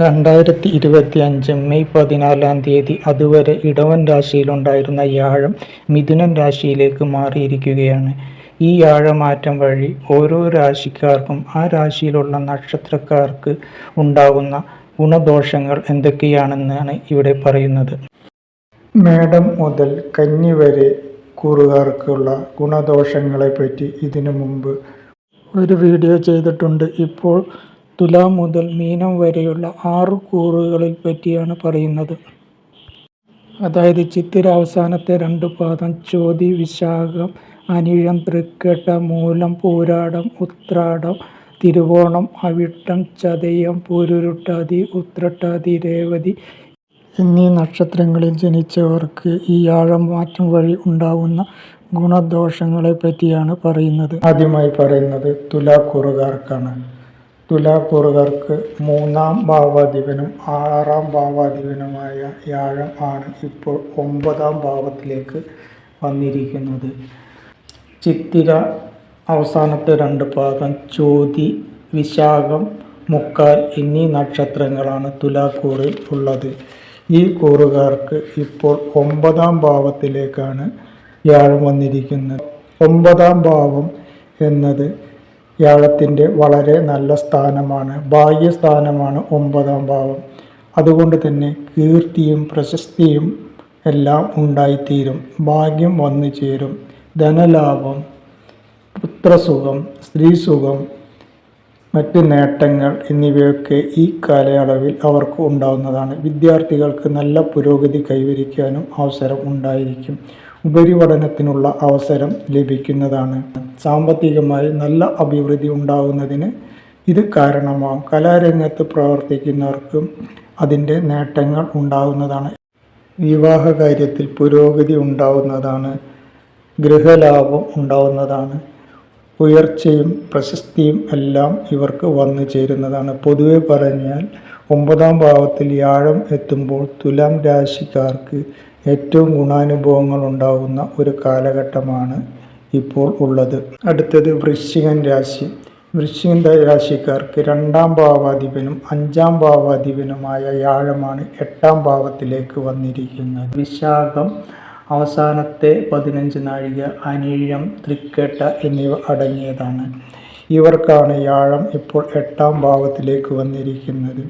രണ്ടായിരത്തി ഇരുപത്തി അഞ്ച് മെയ് പതിനാലാം തീയതി അതുവരെ ഇടവൻ രാശിയിലുണ്ടായിരുന്ന വ്യാഴം മിഥുനൻ രാശിയിലേക്ക് മാറിയിരിക്കുകയാണ്. ഈ വ്യാഴമാറ്റം വഴി ഓരോ രാശിക്കാർക്കും ആ രാശിയിലുള്ള നക്ഷത്രക്കാർക്ക് ഉണ്ടാകുന്ന ഗുണദോഷങ്ങൾ എന്തൊക്കെയാണെന്നാണ് ഇവിടെ പറയുന്നത്. മേടം മുതൽ കന്നി വരെ കൂറുകാർക്കുള്ള ഗുണദോഷങ്ങളെ പറ്റി ഇതിനു മുമ്പ് ഒരു വീഡിയോ ചെയ്തിട്ടുണ്ട്. ഇപ്പോൾ തുലാം മുതൽ മീനം വരെയുള്ള ആറ് കൂറുകളിൽ പറ്റിയാണ് പറയുന്നത്. അതായത് ചിത്തിര അവസാനത്തെ രണ്ട് പാദം ചോതി വിശാഖം അനിഴം തൃക്കേട്ട മൂലം പൂരാടം ഉത്രാടം തിരുവോണം അവിട്ടം ചതയം പൂരുരുട്ടാതി ഉത്രട്ടാതി രേവതി എന്നീ നക്ഷത്രങ്ങളിൽ ജനിച്ചവർക്ക് ഈ ആഴം മാറ്റം വഴി ഉണ്ടാവുന്ന ഗുണദോഷങ്ങളെ പറ്റിയാണ് പറയുന്നത്. ആദ്യമായി പറയുന്നത് തുലാക്കൂറുകാർക്കാണ് തുലാക്കൂറുകാർക്ക് മൂന്നാം ഭാവാധിപനും ആറാം ഭാവാധിപനുമായ വ്യാഴം ആണ് ഇപ്പോൾ ഒമ്പതാം ഭാവത്തിലേക്ക് വന്നിരിക്കുന്നത്. ചിത്തിര അവസാനത്തെ രണ്ട് ഭാഗം ചോതി വിശാഖം മുക്കാൽ എന്നീ നക്ഷത്രങ്ങളാണ് തുലാക്കൂറിൽ ഉള്ളത്. ഈ കൂറുകാർക്ക് ഇപ്പോൾ ഒമ്പതാം ഭാവത്തിലേക്കാണ് വ്യാഴം വന്നിരിക്കുന്നത്. ഒമ്പതാം ഭാവം എന്നത് വ്യാഴത്തിന്റെ വളരെ നല്ല സ്ഥാനമാണ്. ഭാഗ്യസ്ഥാനമാണ് ഒമ്പതാം ഭാവം. അതുകൊണ്ട് തന്നെ കീർത്തിയും പ്രശസ്തിയും എല്ലാം ഉണ്ടായിത്തീരും. ഭാഗ്യം വന്നു ചേരും ധനലാഭം പുത്രസുഖം സ്ത്രീസുഖം മറ്റ് നേട്ടങ്ങൾ എന്നിവയൊക്കെ ഈ കാലയളവിൽ അവർക്ക് ഉണ്ടാകുന്നതാണ് വിദ്യാർത്ഥികൾക്ക് നല്ല പുരോഗതി കൈവരിക്കാനും അവസരം ഉണ്ടായിരിക്കും. ഉപരിപഠനത്തിനുള്ള അവസരം ലഭിക്കുന്നതാണ്. സാമ്പത്തികമായി നല്ല അഭിവൃദ്ധി ഉണ്ടാകുന്നതിന് ഇത് കാരണമാകും കലാരംഗത്ത് പ്രവർത്തിക്കുന്നവർക്കും അതിന്റെ നേട്ടങ്ങൾ ഉണ്ടാകുന്നതാണ് വിവാഹ കാര്യത്തിൽ പുരോഗതി ഉണ്ടാകുന്നതാണ് ഗൃഹലാഭം ഉണ്ടാകുന്നതാണ് ഉയർച്ചയും പ്രശസ്തിയും എല്ലാം ഇവർക്ക് വന്നു ചേരുന്നതാണ്. പൊതുവെ പറഞ്ഞാൽ ഒമ്പതാം ഭാവത്തിൽ വ്യാഴം എത്തുമ്പോൾ തുലാം രാശിക്കാർക്ക് ഏറ്റവും ഗുണാനുഭവങ്ങൾ ഉണ്ടാകുന്ന ഒരു കാലഘട്ടമാണ് ഇപ്പോൾ ഉള്ളത്. അടുത്തത് വൃശ്ചികൻ രാശി. വൃശ്ചികൻ രാശിക്കാർക്ക് രണ്ടാം ഭാവാധിപനും അഞ്ചാം ഭാവാധിപനുമായ വ്യാഴമാണ് എട്ടാം ഭാവത്തിലേക്ക് വന്നിരിക്കുന്നത്. വിശാഖം അവസാനത്തെ പതിനഞ്ച് നാഴിക അനീഴം തൃക്കേട്ട എന്നിവ അടങ്ങിയതാണ്. ഇവർക്കാണ് വ്യാഴം ഇപ്പോൾ എട്ടാം ഭാവത്തിലേക്ക് വന്നിരിക്കുന്നത്.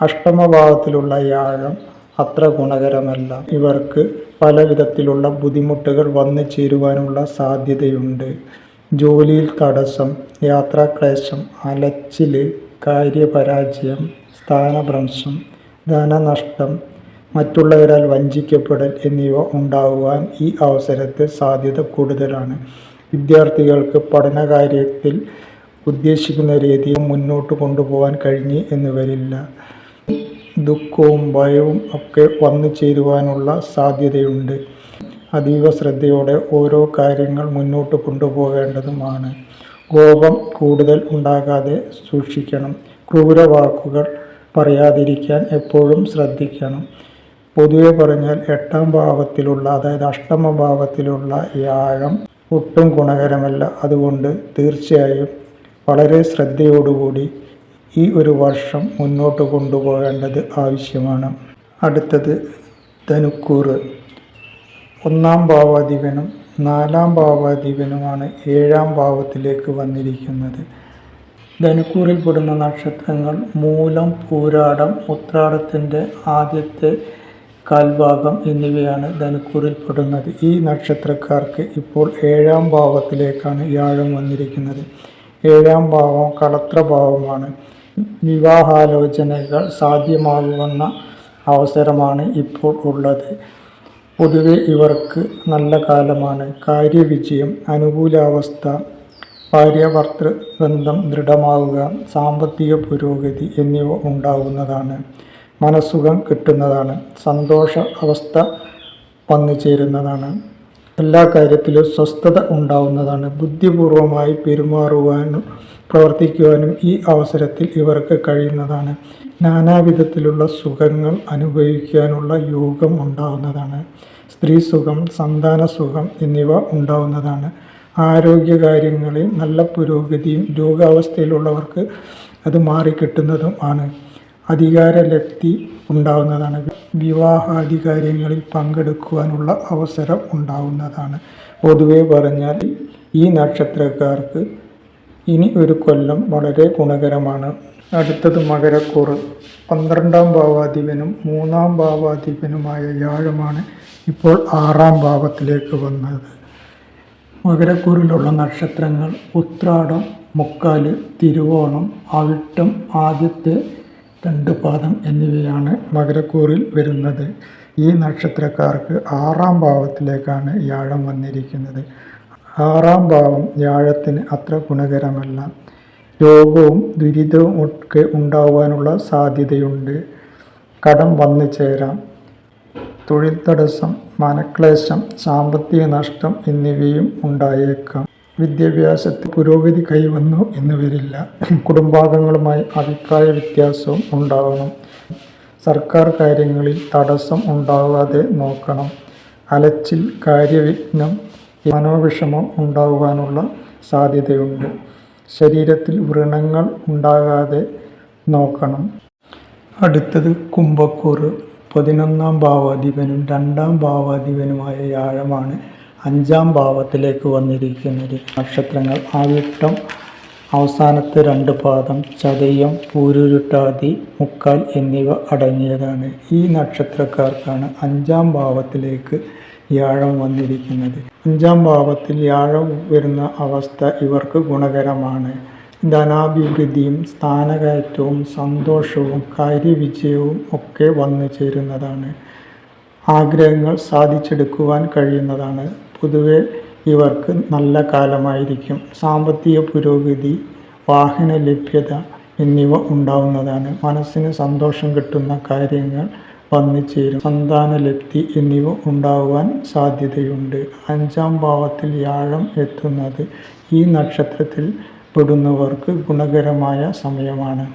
അഷ്ടമഭാവത്തിലുള്ള വ്യാഴം അത്ര ഗുണകരമല്ല. ഇവർക്ക് പല വിധത്തിലുള്ള ബുദ്ധിമുട്ടുകൾ വന്നു ചേരുവാനുള്ള സാധ്യതയുണ്ട്. ജോലിയിൽ തടസ്സം യാത്രാക്ലേശം അലച്ചിൽ കാര്യപരാജയം സ്ഥാനഭ്രംശം ധനനഷ്ടം മറ്റുള്ളവരാൽ വഞ്ചിക്കപ്പെടൽ എന്നിവ ഉണ്ടാകുവാൻ ഈ അവസരത്തെ സാധ്യത കൂടുതലാണ്. വിദ്യാർത്ഥികൾക്ക് പഠനകാര്യത്തിൽ ഉദ്ദേശിക്കുന്ന രീതിയിൽ മുന്നോട്ട് കൊണ്ടുപോകാൻ കഴിഞ്ഞു എന്ന് വരില്ല ദുഃഖവും ഭയവും ഒക്കെ വന്നു ചേരുവാനുള്ള സാധ്യതയുണ്ട്. അതീവ ശ്രദ്ധയോടെ ഓരോ കാര്യങ്ങൾ മുന്നോട്ട് കൊണ്ടുപോകേണ്ടതുമാണ്. കോപം കൂടുതൽ ഉണ്ടാകാതെ സൂക്ഷിക്കണം. ക്രൂരവാക്കുകൾ പറയാതിരിക്കാൻ എപ്പോഴും ശ്രദ്ധിക്കണം. പൊതുവെ പറഞ്ഞാൽ എട്ടാം ഭാവത്തിലുള്ള അതായത് അഷ്ടമ ഭാവത്തിലുള്ള ഈ ആഴം ഒട്ടും ഗുണകരമല്ല. അതുകൊണ്ട് തീർച്ചയായും വളരെ ശ്രദ്ധയോടുകൂടി ഈ ഒരു വർഷം മുന്നോട്ട് കൊണ്ടുപോകേണ്ടത് ആവശ്യമാണ്. അടുത്തത് ധനുക്കൂറ് ഒന്നാം ഭാവാധിപനും നാലാം ഭാവാധിപനുമാണ് ഏഴാം ഭാവത്തിലേക്ക് വന്നിരിക്കുന്നത്. ധനുക്കൂറിൽ പെടുന്ന നക്ഷത്രങ്ങൾ മൂലം പൂരാടം ഉത്രാടത്തിന്റെ ആദ്യത്തെ കാൽഭാഗം എന്നിവയാണ് ധനുക്കൂറിൽപ്പെടുന്നത്. ഈ നക്ഷത്രക്കാർക്ക് ഇപ്പോൾ ഏഴാം ഭാവത്തിലേക്കാണ് വ്യാഴം വന്നിരിക്കുന്നത്. ഏഴാം ഭാവം കളത്രഭാവമാണ്. വിവാഹാലോചനകൾ സാധ്യമാകുന്ന അവസരമാണ് ഇപ്പോൾ ഉള്ളത്. പൊതുവെ ഇവർക്ക് നല്ല കാലമാണ്. കാര്യവിജയം അനുകൂലാവസ്ഥ ഭാര്യാഭർത്തൃ ബന്ധം ദൃഢമാവുക സാമ്പത്തിക പുരോഗതി എന്നിവ ഉണ്ടാകുന്നതാണ്. മനസ്സുഖം കിട്ടുന്നതാണ്. സന്തോഷ അവസ്ഥ വന്നു ചേരുന്നതാണ് എല്ലാ കാര്യത്തിലും സ്വസ്ഥത ഉണ്ടാവുന്നതാണ്. ബുദ്ധിപൂർവമായി പെരുമാറുവാനും പ്രവർത്തിക്കുവാനും ഈ അവസരത്തിൽ ഇവർക്ക് കഴിയുന്നതാണ്. നാനാവിധത്തിലുള്ള സുഖങ്ങൾ അനുഭവിക്കാനുള്ള യോഗം ഉണ്ടാവുന്നതാണ്. സ്ത്രീ സുഖം സന്താന സുഖം എന്നിവ ഉണ്ടാവുന്നതാണ്. ആരോഗ്യകാര്യങ്ങളിൽ നല്ല പുരോഗതിയും രോഗാവസ്ഥയിലുള്ളവർക്ക് അത് മാറിക്കിട്ടുന്നതും ആണ്. അധികാരലബ്ധി ഉണ്ടാവുന്നതാണ്. വിവാഹാധികാരങ്ങളിൽ പങ്കെടുക്കുവാനുള്ള അവസരം ഉണ്ടാവുന്നതാണ്. പൊതുവെ പറഞ്ഞാൽ ഈ നക്ഷത്രക്കാർക്ക് ഇനി ഒരു കൊല്ലം വളരെ ഗുണകരമാണ്. അടുത്തത് മകരക്കൂറ്. പന്ത്രണ്ടാം ഭാവാധിപനും മൂന്നാം ഭാവാധിപനുമായ വ്യാഴമാണ് ഇപ്പോൾ ആറാം ഭാവത്തിലേക്ക് വന്നത്. മകരക്കൂറിലുള്ള നക്ഷത്രങ്ങൾ ഉത്രാടം മുക്കാൽ തിരുവോണം അവിട്ടം ആദ്യത്തെ രണ്ട് പാദം എന്നിവയാണ് മകരക്കൂറിൽ വരുന്നത്. ഈ നക്ഷത്രക്കാർക്ക് ആറാം ഭാവത്തിലേക്കാണ് വ്യാഴം വന്നിരിക്കുന്നത്. ആറാം ഭാവം വ്യാഴത്തിന് അത്ര ഗുണകരമല്ല. രോഗവും ദുരിതവും ഒക്കെ ഉണ്ടാവാനുള്ള സാധ്യതയുണ്ട്. കടം വന്നു ചേരാം. തൊഴിൽ തടസ്സം മനക്ലേശം സാമ്പത്തിക നഷ്ടം എന്നിവയും ഉണ്ടായേക്കാം. വിദ്യാഭ്യാസത്തിൽ പുരോഗതി കൈവന്നു എന്ന് വരില്ല. കുടുംബാംഗങ്ങളുമായി അഭിപ്രായ വ്യത്യാസവും ഉണ്ടാകണം സർക്കാർ കാര്യങ്ങളിൽ തടസ്സം ഉണ്ടാകാതെ നോക്കണം. അലച്ചിൽ കാര്യവിഘ്നം മനോവിഷമം ഉണ്ടാകുവാനുള്ള സാധ്യതയുണ്ട്. ശരീരത്തിൽ വ്രണങ്ങൾ ഉണ്ടാകാതെ നോക്കണം. അടുത്തത് കുംഭക്കൂറ്. പതിനൊന്നാം ഭാവാധിപനും രണ്ടാം ഭാവാധിപനുമായ വ്യാഴമാണ് അഞ്ചാം ഭാവത്തിലേക്ക് വന്നിരിക്കുന്നത്. നക്ഷത്രങ്ങൾ. ആവിട്ടം അവസാനത്തെ രണ്ട് പാദം. ചതയം പൂരുരുട്ടാതി മുക്കാൽ എന്നിവ അടങ്ങിയതാണ്. ഈ നക്ഷത്രക്കാർക്കാണ് അഞ്ചാം ഭാവത്തിലേക്ക് വ്യാഴം വന്നിരിക്കുന്നത്. അഞ്ചാം ഭാവത്തിൽ വ്യാഴം വരുന്ന അവസ്ഥ ഇവർക്ക് ഗുണകരമാണ്. ധനാഭിവൃദ്ധിയും സ്ഥാനകയറ്റവും സന്തോഷവും കാര്യവിജയവും ഒക്കെ വന്നു ചേരുന്നതാണ് ആഗ്രഹങ്ങൾ സാധിച്ചെടുക്കുവാൻ കഴിയുന്നതാണ്. പൊതുവെ ഇവർക്ക് നല്ല കാലമായിരിക്കും. സാമ്പത്തിക പുരോഗതി വാഹന ലഭ്യത എന്നിവ ഉണ്ടാവുന്നതാണ്. മനസ്സിന് സന്തോഷം കിട്ടുന്ന കാര്യങ്ങൾ വന്നു ചേരും. സന്താന ലബ്ധി എന്നിവ ഉണ്ടാകുവാൻ സാധ്യതയുണ്ട്. അഞ്ചാം ഭാവത്തിൽ വ്യാഴം എത്തുന്നത് ഈ നക്ഷത്രത്തിൽ പെടുന്നവർക്ക് ഗുണകരമായ സമയമാണ്.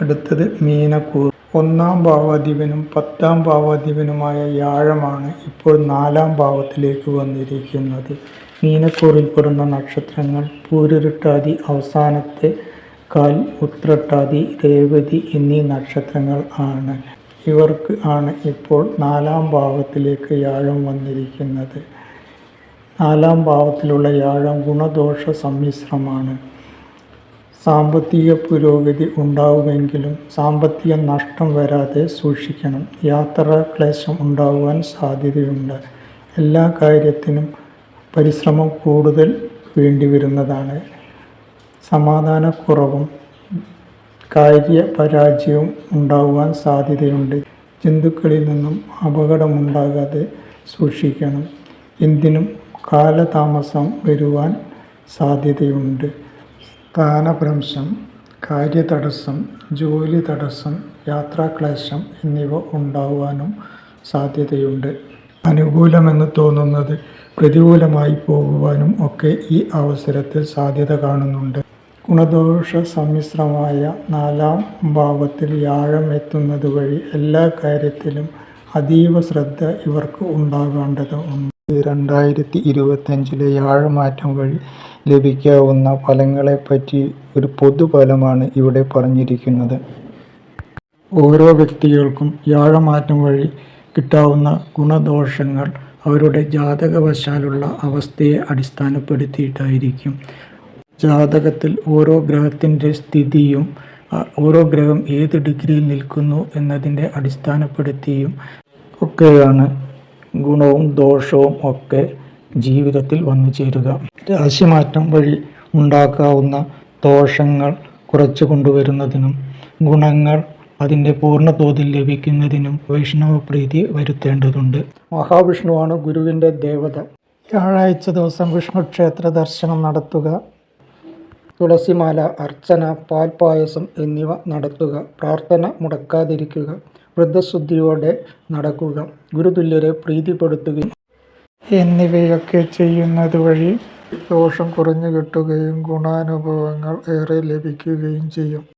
അടുത്തത് മീനക്കൂർ. ഒന്നാം ഭാവാധിപനും പത്താം ഭാവാധിപനുമായ വ്യാഴമാണ് ഇപ്പോൾ നാലാം ഭാവത്തിലേക്ക് വന്നിരിക്കുന്നത്. മീനക്കൂറിൽപ്പെടുന്ന നക്ഷത്രങ്ങൾ പൂരുരുട്ടാതി അവസാനത്തെ കാൽ ഉത്രട്ടാതി രേവതി എന്നീ നക്ഷത്രങ്ങൾ ആണ്. ഇവർക്ക് ആണ് ഇപ്പോൾ നാലാം ഭാവത്തിലേക്ക് വ്യാഴം വന്നിരിക്കുന്നത്. നാലാം ഭാവത്തിലുള്ള വ്യാഴം ഗുണദോഷ സമ്മിശ്രമാണ്. സാമ്പത്തിക പുരോഗതി ഉണ്ടാവുമെങ്കിലും സാമ്പത്തിക നഷ്ടം വരാതെ സൂക്ഷിക്കണം. യാത്രാ ക്ലേശം ഉണ്ടാകുവാൻ സാധ്യതയുണ്ട്. എല്ലാ കാര്യത്തിനും പരിശ്രമം കൂടുതൽ വേണ്ടി വരുന്നതാണ് സമാധാനക്കുറവും കാര്യപരാജയവും ഉണ്ടാകുവാൻ സാധ്യതയുണ്ട്. ജന്തുക്കളിൽ നിന്നും അപകടമുണ്ടാകാതെ സൂക്ഷിക്കണം. എന്തിനും കാലതാമസം വരുവാൻ സാധ്യതയുണ്ട്. സ്ഥാനഭ്രംശം കാര്യതടസ്സം ജോലി തടസ്സം യാത്രാക്ലേശം എന്നിവ ഉണ്ടാവാനും സാധ്യതയുണ്ട്. അനുകൂലമെന്ന് തോന്നുന്നത് പ്രതികൂലമായി പോകുവാനും ഒക്കെ ഈ അവസരത്തിൽ സാധ്യത കാണുന്നുണ്ട്. ഗുണദോഷ സമ്മിശ്രമായ നാലാം ഭാവത്തിൽ വ്യാഴം എത്തുന്നത് വഴി എല്ലാ കാര്യത്തിലും അതീവ ശ്രദ്ധ ഇവർക്ക് ഉണ്ടാകേണ്ടത് ഉണ്ട് രണ്ടായിരത്തി ഇരുപത്തഞ്ചിലെ വ്യാഴമാറ്റം വഴി ലഭിക്കാവുന്ന ഫലങ്ങളെപ്പറ്റി ഒരു പൊതുഫലമാണ് ഇവിടെ പറഞ്ഞിരിക്കുന്നത്. ഓരോ വ്യക്തികൾക്കും വ്യാഴമാറ്റം വഴി കിട്ടാവുന്ന ഗുണദോഷങ്ങൾ അവരുടെ ജാതകവശാലുള്ള അവസ്ഥയെ അടിസ്ഥാനപ്പെടുത്തിയിട്ടായിരിക്കും. ജാതകത്തിൽ ഓരോ ഗ്രഹത്തിന്റെ സ്ഥിതിയും ഓരോ ഗ്രഹം ഏത് ഡിഗ്രിയിൽ നിൽക്കുന്നു എന്നതിന്റെ അടിസ്ഥാനപ്പെടുത്തിയും ഒക്കെയാണ് ഗുണവും ദോഷവും ഒക്കെ ജീവിതത്തിൽ വന്നു ചേരുക. രാശിമാറ്റം വഴി ഉണ്ടാക്കാവുന്ന ദോഷങ്ങൾ കുറച്ചു കൊണ്ടുവരുന്നതിനും ഗുണങ്ങൾ അതിന്റെ പൂർണ തോതിൽ ലഭിക്കുന്നതിനും വൈഷ്ണവ പ്രീതി വരുത്തേണ്ടതുണ്ട്. മഹാവിഷ്ണുവാണ് ഗുരുവിന്റെ ദേവത. വ്യാഴാഴ്ച ദിവസം വിഷ്ണു ക്ഷേത്ര ദർശനം നടത്തുക. തുളസിമാല അർച്ചന പാൽപായസം എന്നിവ നടത്തുക. പ്രാർത്ഥന മുടക്കാതിരിക്കുക. വൃദ്ധശുദ്ധിയോടെ നടക്കുക. ഗുരുതുല്യരെ പ്രീതിപ്പെടുത്തുകയും എന്നിവയൊക്കെ ചെയ്യുന്നത് വഴി ദോഷം കുറഞ്ഞു കിട്ടുകയും ഗുണാനുഭവങ്ങൾ ഏറെ ലഭിക്കുകയും ചെയ്യും.